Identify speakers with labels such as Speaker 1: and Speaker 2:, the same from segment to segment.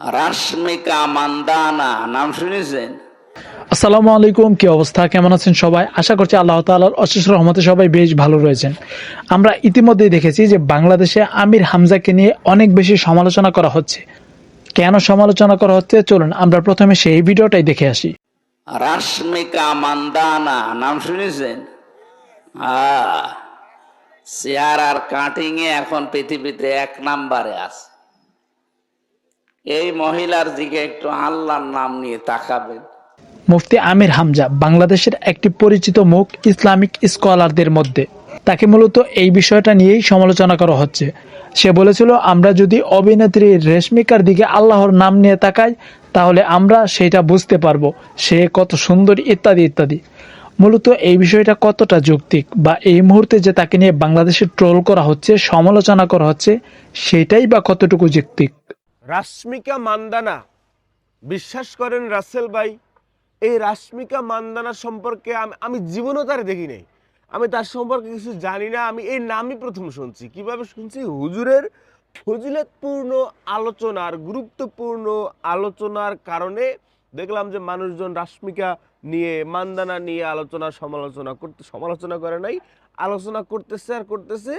Speaker 1: রাশ্মিকা মান্দানা নাম শুনেছেন?
Speaker 2: আসসালামু আলাইকুম কি অবস্থা? কেমন আছেন সবাই? আশা করছি আল্লাহ তাআলার অশেষ রহমতে সবাই বেশ ভালো রয়েছেন। আমরা ইতিমধ্যেই দেখেছি যে বাংলাদেশে আমির হামজাকে নিয়ে অনেক বেশি সমালোচনা করা হচ্ছে। কেন সমালোচনা করা হচ্ছে? চলুন আমরা প্রথমে সেই ভিডিওটাই দেখে আসি।
Speaker 1: রাশ্মিকা মান্দানা নাম শুনেছেন? চেয়ার আর কাটিং এ এখন পৃথিবীতে এক নাম্বারে আছে। এই মহিলার দিকে একটু আল্লাহর নাম নিয়ে তাকাবেন
Speaker 2: মুফতি আমির হামজা বাংলাদেশের একটি পরিচিত মুখ ইসলামিক স্কলারদের মধ্যে। তাকে মূলত এই বিষয়টা নিয়েই সমালোচনা করা হচ্ছে। সে বলেছিল, আমরা যদি অভিনেত্রী রেশমিকার দিকে আল্লাহর নাম নিয়ে তাকাই, তাহলে আমরা সেটা বুঝতে পারব। সে কত সুন্দর, ইত্যাদি ইত্যাদি। মূলত এই বিষয়টা কতটা যৌক্তিক বা এই মুহূর্তে যে তাকে নিয়ে বাংলাদেশে ট্রোল করা হচ্ছে, সমালোচনা করা হচ্ছে, সেটাই বা কতটুকু যৌক্তিক?
Speaker 3: রাশ্মিকা মান্দানা। বিশ্বাস করেন রাসেল ভাই, এই রাশ্মিকা মান্দানা সম্পর্কে আমি জীবনও তার দেখি নাই আমি তার সম্পর্কে কিছু জানি না, আমি এই নামই প্রথম শুনছি। কীভাবে শুনছি? হুজুরের ফজিলতপূর্ণ আলোচনার, গুরুত্বপূর্ণ আলোচনার কারণে দেখলাম যে মানুষজন রাশ্মিকা নিয়ে, মান্দানা নিয়ে আলোচনা, সমালোচনা করতে সমালোচনা করে নাই, আলোচনা করতেছে আর করতেছে।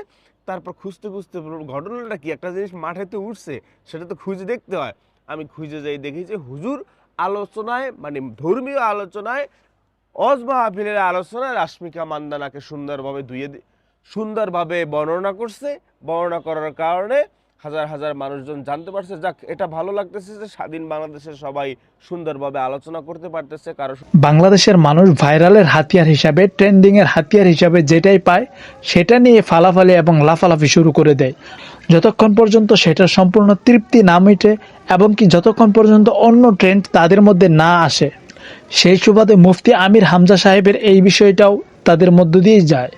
Speaker 3: তারপর খুঁজতে খুঁজতে ঘটনাটা কি? একটা জিনিস মাঠেতে উঠছে, সেটা তো খুঁজে দেখতে হয়। আমি খুঁজে যাই দেখি যে হুজুর আলোচনায় মানে ধর্মীয় আলোচনায় অজ মাহফিলের আলোচনায় রাশ্মিকা মান্দানাকে সুন্দরভাবে ধুয়ে সুন্দরভাবে বর্ণনা করছে। বর্ণনা করার কারণে হাজার হাজার মানুষজন জানতে পারছে, যাক, এটা ভালো লাগতেছে যে স্বাধীন বাংলাদেশের সবাই সুন্দরভাবে আলোচনা করতে পারতেছে, কারও
Speaker 2: বাংলাদেশের মানুষ ভাইরালের হাতিয়ার হিসাবে ট্রেন্ডিং এর হাতিয়ার হিসাবে যেটাই পায়, সেটা নিয়ে ফালাফালি এবং লাফালাফি শুরু করে দেয়। যতক্ষণ পর্যন্ত সেটার সম্পূর্ণ তৃপ্তি না মিটে এবং কি যতক্ষণ পর্যন্ত অন্য ট্রেন্ড তাদের মধ্যে না আসে, সেই সুবাদে মুফতি আমির হামজা সাহেবের এই বিষয়টাও তাদের মধ্য দিয়েই যায়।